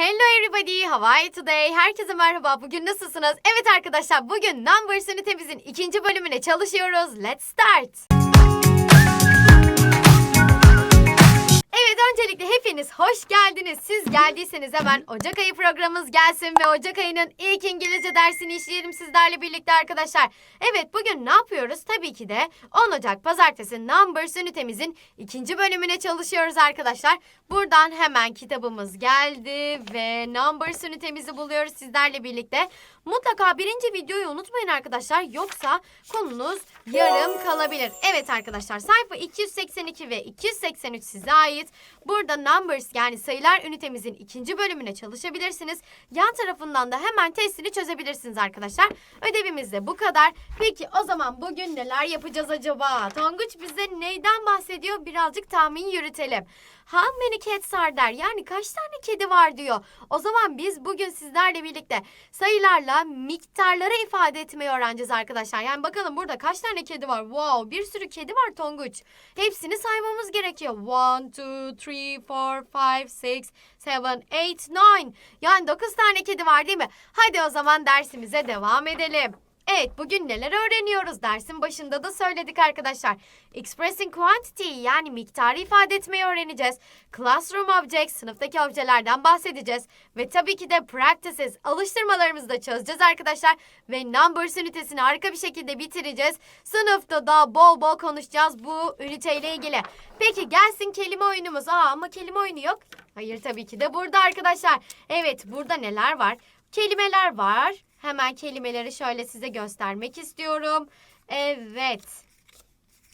Hello everybody, how are you today? Herkese merhaba, bugün nasılsınız? Evet arkadaşlar, bugün Numbers ünitemizin ikinci bölümüne çalışıyoruz. Let's start! Evet, öncelikle hepiniz hoş geldiniz. Siz geldiyseniz hemen Ocak ayı programımız gelsin ve Ocak ayının ilk İngilizce dersini işleyelim sizlerle birlikte arkadaşlar. Evet, bugün ne yapıyoruz? Tabii ki de 10 Ocak Pazartesi Numbers ünitemizin ikinci bölümüne çalışıyoruz arkadaşlar. Buradan hemen kitabımız geldi ve Numbers ünitemizi buluyoruz sizlerle birlikte. Mutlaka birinci videoyu unutmayın arkadaşlar yoksa konunuz yarım kalabilir. Evet arkadaşlar sayfa 282 ve 283 size ait. Burada Numbers yani sayılar ünitemizin ikinci bölümüne çalışabilirsiniz. Yan tarafından da hemen testini çözebilirsiniz arkadaşlar. Ödevimiz de bu kadar. Peki o zaman bugün neler yapacağız acaba? Tonguç bize neyden bahsediyor? Birazcık tahmin yürütelim. How many cats are there? Yani kaç tane kedi var diyor. O zaman biz bugün sizlerle birlikte sayılarla miktarları ifade etmeyi öğreneceğiz arkadaşlar. Yani bakalım burada kaç tane kedi var? Wow bir sürü kedi var Tonguç. Hepsini saymamız gerekiyor. 1, 2, 3, 4, 5, 6, 7, 8, 9. Yani 9 tane kedi var değil mi? Hadi o zaman dersimize devam edelim. Evet bugün neler öğreniyoruz? Dersin başında da söyledik arkadaşlar. Expressing quantity yani miktarı ifade etmeyi öğreneceğiz. Classroom objects sınıftaki objelerden bahsedeceğiz. Ve tabii ki de practices alıştırmalarımızı da çözeceğiz arkadaşlar. Ve numbers ünitesini harika bir şekilde bitireceğiz. Sınıfta da bol bol konuşacağız bu üniteyle ilgili. Peki gelsin kelime oyunumuz. Aa ama kelime oyunu yok. Hayır tabii ki de burada arkadaşlar. Evet burada neler var? Kelimeler var. Hemen kelimeleri şöyle size göstermek istiyorum. Evet.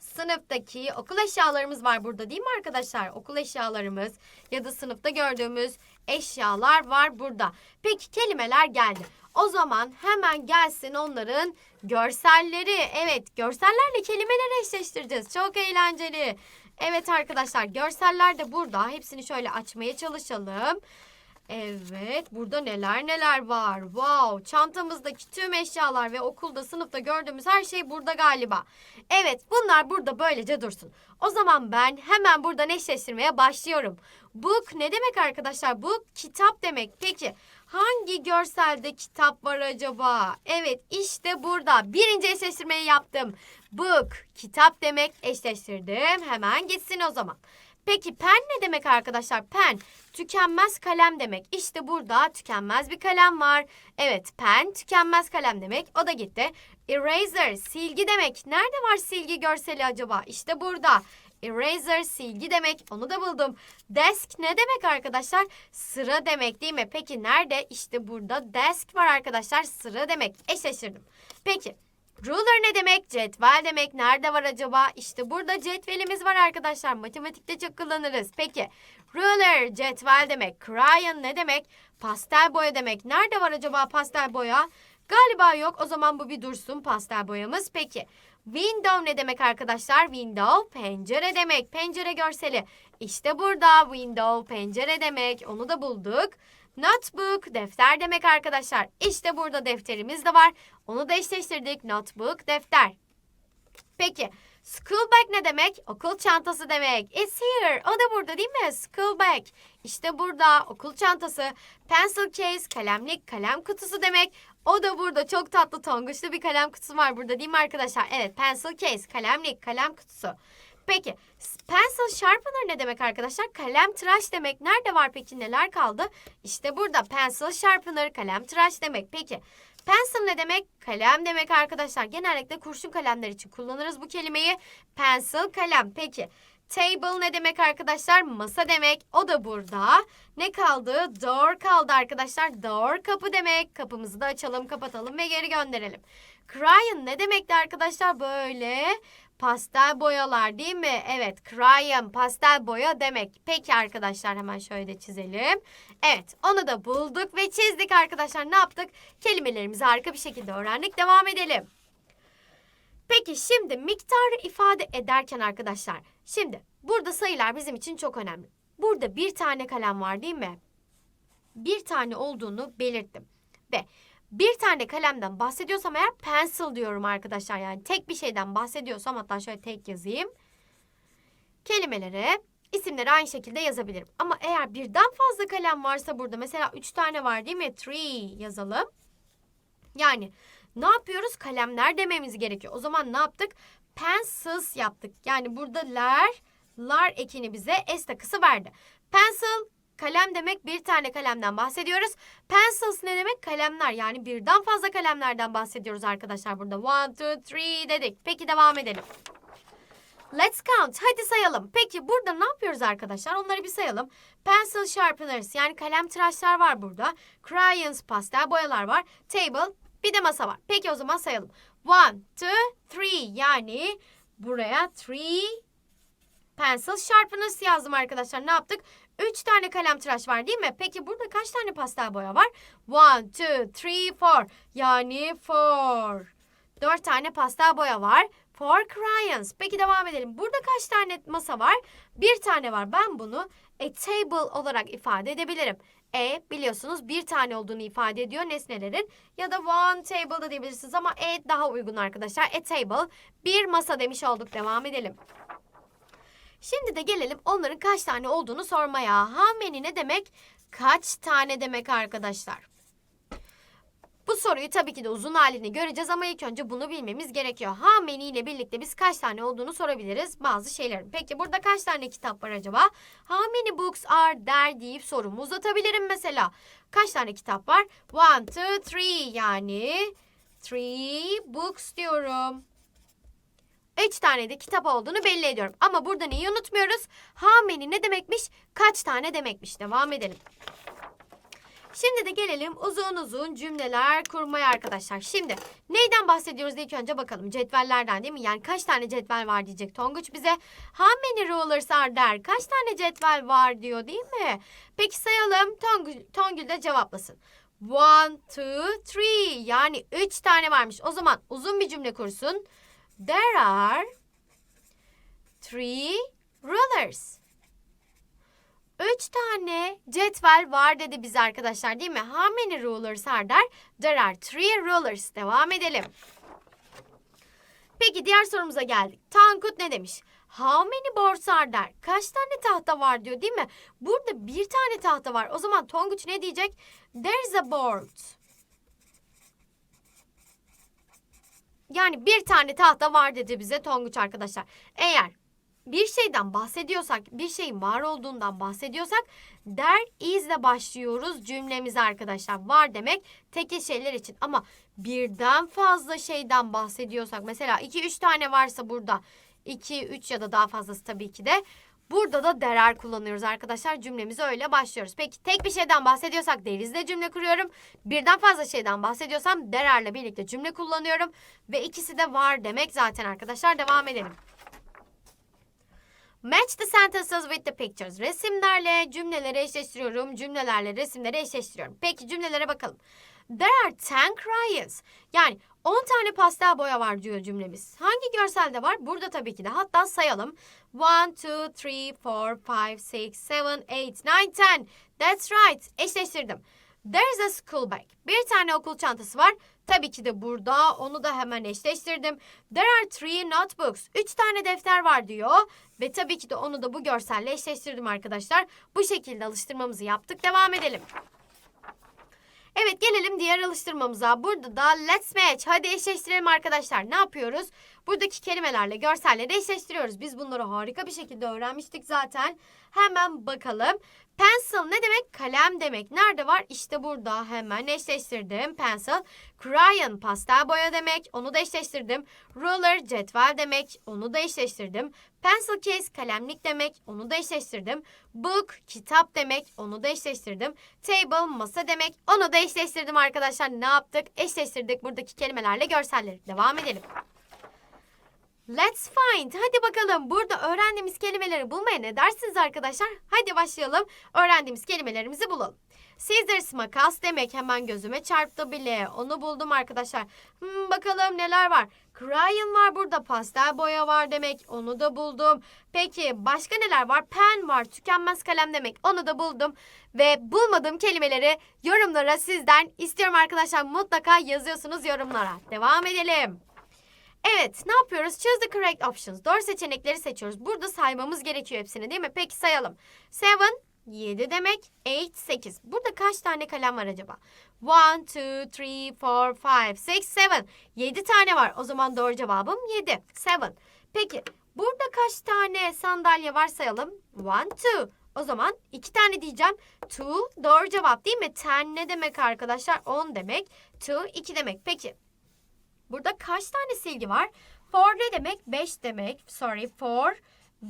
Sınıftaki okul eşyalarımız var burada değil mi arkadaşlar? Okul eşyalarımız ya da sınıfta gördüğümüz eşyalar var burada. Peki kelimeler geldi. O zaman hemen gelsin onların görselleri. Evet görsellerle kelimeleri eşleştireceğiz. Çok eğlenceli. Evet arkadaşlar görseller de burada. Hepsini şöyle açmaya çalışalım. Evet, burada neler neler var. Wow, çantamızdaki tüm eşyalar ve okulda, sınıfta gördüğümüz her şey burada galiba. Evet, bunlar burada böylece dursun. O zaman ben hemen buradan eşleştirmeye başlıyorum. Book ne demek arkadaşlar? Book kitap demek. Peki hangi görselde kitap var acaba? Evet, işte burada. Birinci eşleştirmeyi yaptım. Book kitap demek eşleştirdim. Hemen gitsin o zaman. Peki pen ne demek arkadaşlar? Pen tükenmez kalem demek. İşte burada tükenmez bir kalem var. Evet pen tükenmez kalem demek. O da gitti. Eraser silgi demek. Nerede var silgi görseli acaba? İşte burada. Eraser silgi demek. Onu da buldum. Desk ne demek arkadaşlar? Sıra demek değil mi? Peki nerede? İşte burada desk var arkadaşlar. Sıra demek. Eşleştirdim. Peki Ruler ne demek? Cetvel demek. Nerede var acaba? İşte burada cetvelimiz var arkadaşlar. Matematikte çok kullanırız. Peki ruler, cetvel demek. Crayon ne demek? Pastel boya demek. Nerede var acaba pastel boya? Galiba yok. O zaman bu bir dursun pastel boyamız. Peki window ne demek arkadaşlar? Window pencere demek. Pencere görseli. İşte burada window pencere demek. Onu da bulduk. Notebook defter demek arkadaşlar. İşte burada defterimiz de var. Onu da eşleştirdik. Notebook defter. Peki school bag ne demek? Okul çantası demek. It's here. O da burada değil mi? School bag. İşte burada okul çantası. Pencil case kalemlik kalem kutusu demek. O da burada çok tatlı tonguçlu bir kalem kutusu var burada değil mi arkadaşlar? Evet pencil case kalemlik kalem kutusu. Peki pencil sharpener ne demek arkadaşlar? Kalem tıraş demek. Nerede var peki neler kaldı? İşte burada pencil sharpener kalem tıraş demek. Peki pencil ne demek? Kalem demek arkadaşlar. Genellikle kurşun kalemler için kullanırız bu kelimeyi. Pencil kalem. Peki Table ne demek arkadaşlar? Masa demek. O da burada. Ne kaldı? Door kaldı arkadaşlar. Door kapı demek. Kapımızı da açalım, kapatalım ve geri gönderelim. Crayon ne demekti arkadaşlar? Böyle pastel boyalar değil mi? Evet, crayon pastel boya demek. Peki arkadaşlar hemen şöyle çizelim. Evet, onu da bulduk ve çizdik arkadaşlar. Ne yaptık? Kelimelerimizi harika bir şekilde öğrendik. Devam edelim. Peki şimdi miktarı ifade ederken arkadaşlar. Şimdi burada sayılar bizim için çok önemli. Burada bir tane kalem var değil mi? Bir tane olduğunu belirttim. Ve bir tane kalemden bahsediyorsam eğer pencil diyorum arkadaşlar. Yani tek bir şeyden bahsediyorsam hatta şöyle tek yazayım. Kelimelere isimleri aynı şekilde yazabilirim. Ama eğer birden fazla kalem varsa burada mesela 3 tane var değil mi? Three yazalım. Yani ne yapıyoruz? Kalemler dememiz gerekiyor. O zaman ne yaptık? Pencils yaptık. Yani burada ler, lar ekini bize S takısı verdi. Pencil kalem demek bir tane kalemden bahsediyoruz. Pencils ne demek? Kalemler yani birden fazla kalemlerden bahsediyoruz arkadaşlar burada. One, two, three dedik. Peki devam edelim. Let's count. Hadi sayalım. Peki burada ne yapıyoruz arkadaşlar? Onları bir sayalım. Pencil sharpeners yani kalem tıraşlar var burada. Crayons pastel boyalar var. Table bir de masa var. Peki o zaman sayalım. One, two, three yani buraya three pencil sharpeners yazdım arkadaşlar. Ne yaptık? Üç tane kalem tıraş var değil mi? Peki burada kaç tane pastel boya var? One, two, three, four. Yani four. Dört tane pastel boya var. Four crayons. Peki devam edelim. Burada kaç tane masa var? Bir tane var. Ben bunu a table olarak ifade edebilirim. E biliyorsunuz bir tane olduğunu ifade ediyor nesnelerin. Ya da one table da diyebilirsiniz ama e daha uygun arkadaşlar. A table. Bir masa demiş olduk. Devam edelim. Şimdi de gelelim onların kaç tane olduğunu sormaya. How many ne demek? Kaç tane demek arkadaşlar? Bu soruyu tabii ki de uzun halini göreceğiz ama ilk önce bunu bilmemiz gerekiyor. How many ile birlikte biz kaç tane olduğunu sorabiliriz bazı şeylerin. Peki burada kaç tane kitap var acaba? How many books are there deyip sorumu uzatabilirim mesela. Kaç tane kitap var? One, two, three yani three books diyorum. Üç tane de kitap olduğunu belli ediyorum. Ama burada neyi unutmuyoruz? Many ne demekmiş? Kaç tane demekmiş? Devam edelim. Şimdi de gelelim uzun uzun cümleler kurmaya arkadaşlar. Şimdi neyden bahsediyoruz ilk önce bakalım. Cetvellerden değil mi? Yani kaç tane cetvel var diyecek Tonguç bize. How many rulers are there? Kaç tane cetvel var diyor değil mi? Peki sayalım. Tongül, Tongül de cevaplasın. One, two, three. Yani üç tane varmış. O zaman uzun bir cümle kursun. There are three rulers. Üç tane cetvel var dedi bize arkadaşlar değil mi? How many rulers are there? There are three rulers. Devam edelim. Peki diğer sorumuza geldik. Tankut ne demiş? How many boards are there? Kaç tane tahta var diyor değil mi? Burada bir tane tahta var. O zaman Tonguç ne diyecek? There's a board. Yani bir tane tahta var dedi bize Tonguç arkadaşlar. Eğer bir şeyden bahsediyorsak, bir şeyin var olduğundan bahsediyorsak there is ile başlıyoruz cümlemize arkadaşlar. Var demek tekil şeyler için ama birden fazla şeyden bahsediyorsak mesela 2-3 tane varsa burada 2, 3 ya da daha fazlası tabii ki de Burada da derer kullanıyoruz arkadaşlar. Cümlemize öyle başlıyoruz. Peki tek bir şeyden bahsediyorsak derizle cümle kuruyorum. Birden fazla şeyden bahsediyorsam dererle birlikte cümle kullanıyorum. Ve ikisi de var demek zaten arkadaşlar. Devam edelim. Match the sentences with the pictures. Resimlerle cümleleri eşleştiriyorum. Cümlelerle resimleri eşleştiriyorum. Peki cümlelere bakalım. There are 10 crayons. Yani 10 tane pastel boya var diyor cümlemiz. Hangi görselde var? Burada tabii ki de. Hatta sayalım. 1, 2, 3, 4, 5, 6, 7, 8, 9, 10. That's right. Eşleştirdim. There's a school bag. Bir tane okul çantası var. Tabii ki de burada. Onu da hemen eşleştirdim. There are three notebooks. Üç tane defter var diyor. Ve tabii ki de onu da bu görselle eşleştirdim arkadaşlar. Bu şekilde alıştırmamızı yaptık. Devam edelim. Evet gelelim diğer alıştırmamıza. Burada da let's match. Hadi eşleştirelim arkadaşlar. Ne yapıyoruz? Buradaki kelimelerle görselleri eşleştiriyoruz. Biz bunları harika bir şekilde öğrenmiştik zaten. Hemen bakalım. Pencil ne demek? Kalem demek. Nerede var? İşte burada. Hemen eşleştirdim. Pencil. Crayon pastel boya demek. Onu da eşleştirdim. Ruler cetvel demek. Onu da eşleştirdim. Pencil case kalemlik demek. Onu da eşleştirdim. Book kitap demek. Onu da eşleştirdim. Table masa demek. Onu da eşleştirdim arkadaşlar. Ne yaptık? Eşleştirdik buradaki kelimelerle görselleri. Devam edelim. Let's find. Hadi bakalım burada öğrendiğimiz kelimeleri bulmaya ne dersiniz arkadaşlar? Hadi başlayalım. Öğrendiğimiz kelimelerimizi bulalım. Scissors makas demek hemen gözüme çarptı bile. Onu buldum arkadaşlar. Hmm, bakalım neler var. Crayon var burada. Pastel boya var demek. Onu da buldum. Peki başka neler var? Pen var. Tükenmez kalem demek. Onu da buldum. Ve bulmadığım kelimeleri yorumlara sizden istiyorum arkadaşlar. Mutlaka yazıyorsunuz yorumlara. Devam edelim. Evet ne yapıyoruz? Choose the correct options. Doğru seçenekleri seçiyoruz. Burada saymamız gerekiyor hepsini değil mi? Peki sayalım. Seven 7 demek. Eight 8. Burada kaç tane kalem var acaba? One, two, three, four, five, six, seven. 7 tane var. O zaman doğru cevabım 7. Seven. Peki burada kaç tane sandalye var sayalım. One, two. O zaman iki tane diyeceğim. Two doğru cevap değil mi? Ten ne demek arkadaşlar? 10 demek. Two 2 demek. Peki Burada kaç tane silgi var? Four ne demek? Beş demek. Sorry, four.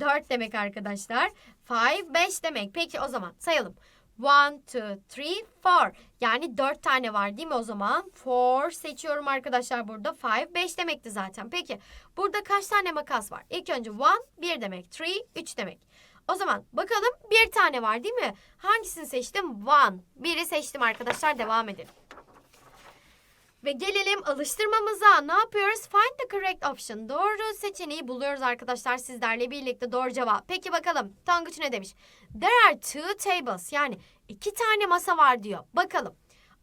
Dört demek arkadaşlar. Five, beş demek. Peki o zaman sayalım. One, two, three, four. Yani dört tane var değil mi o zaman? Four seçiyorum arkadaşlar burada. Five, beş demekti zaten. Peki burada kaç tane makas var? İlk önce one, bir demek. Three, üç demek. O zaman bakalım bir tane var değil mi? Hangisini seçtim? One. Biri seçtim arkadaşlar. Devam edelim. Ve gelelim alıştırmamıza. Ne yapıyoruz? Find the correct option. Doğru seçeneği buluyoruz arkadaşlar sizlerle birlikte. Doğru cevap. Peki bakalım. Tanguç ne demiş? There are two tables. Yani iki tane masa var diyor. Bakalım.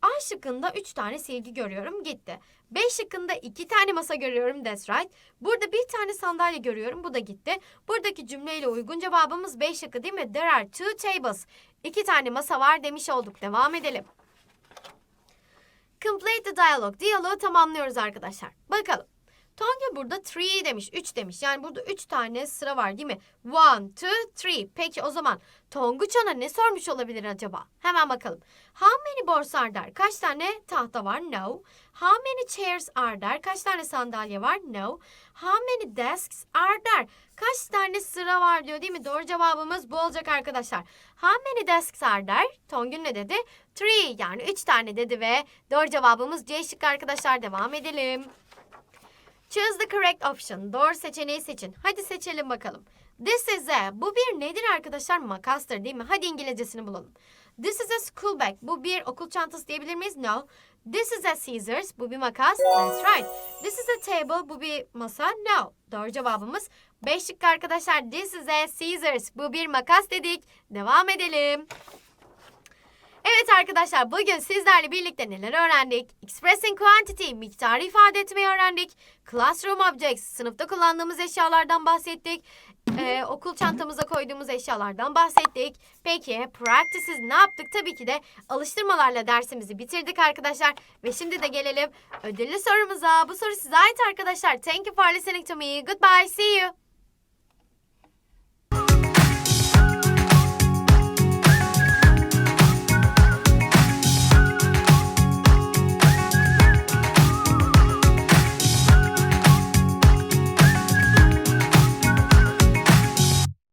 A şıkkında üç tane silgi görüyorum. Gitti. B şıkkında iki tane masa görüyorum. That's right. Burada bir tane sandalye görüyorum. Bu da gitti. Buradaki cümleyle uygun cevabımız B şıkkı değil mi? There are two tables. İki tane masa var demiş olduk. Devam edelim. Complete the dialogue. Diyaloğu tamamlıyoruz arkadaşlar. Bakalım. Tonga burada three demiş, üç demiş. Yani burada üç tane sıra var değil mi? One, two, three. Peki o zaman Tonguç ana ne sormuş olabilir acaba? Hemen bakalım. How many boards are there? Kaç tane tahta var? No. How many chairs are there? Kaç tane sandalye var? No. How many desks are there? Kaç tane sıra var diyor değil mi? Doğru cevabımız bu olacak arkadaşlar. How many desks are there? Tongün ne dedi? Three yani üç tane dedi ve doğru cevabımız C şıkkı arkadaşlar. Devam edelim. Choose the correct option. Doğru seçeneği seçin. Hadi seçelim bakalım. This is a. Bu bir nedir arkadaşlar? Makastır değil mi? Hadi İngilizcesini bulalım. This is a school bag. Bu bir okul çantası diyebilir miyiz? No. This is a scissors. Bu bir makas. That's right. This is a table. Bu bir masa. No. Doğru cevabımız 5 şıkkı arkadaşlar. This is a scissors. Bu bir makas dedik. Devam edelim. Evet arkadaşlar bugün sizlerle birlikte neler öğrendik? Expressing quantity, miktarı ifade etmeyi öğrendik. Classroom objects, sınıfta kullandığımız eşyalardan bahsettik. Ee, okul çantamıza koyduğumuz eşyalardan bahsettik. Peki practices ne yaptık? Tabii ki de alıştırmalarla dersimizi bitirdik arkadaşlar. Ve şimdi de gelelim ödüllü sorumuza. Bu soru size ait arkadaşlar. Thank you for listening to me. Goodbye, see you.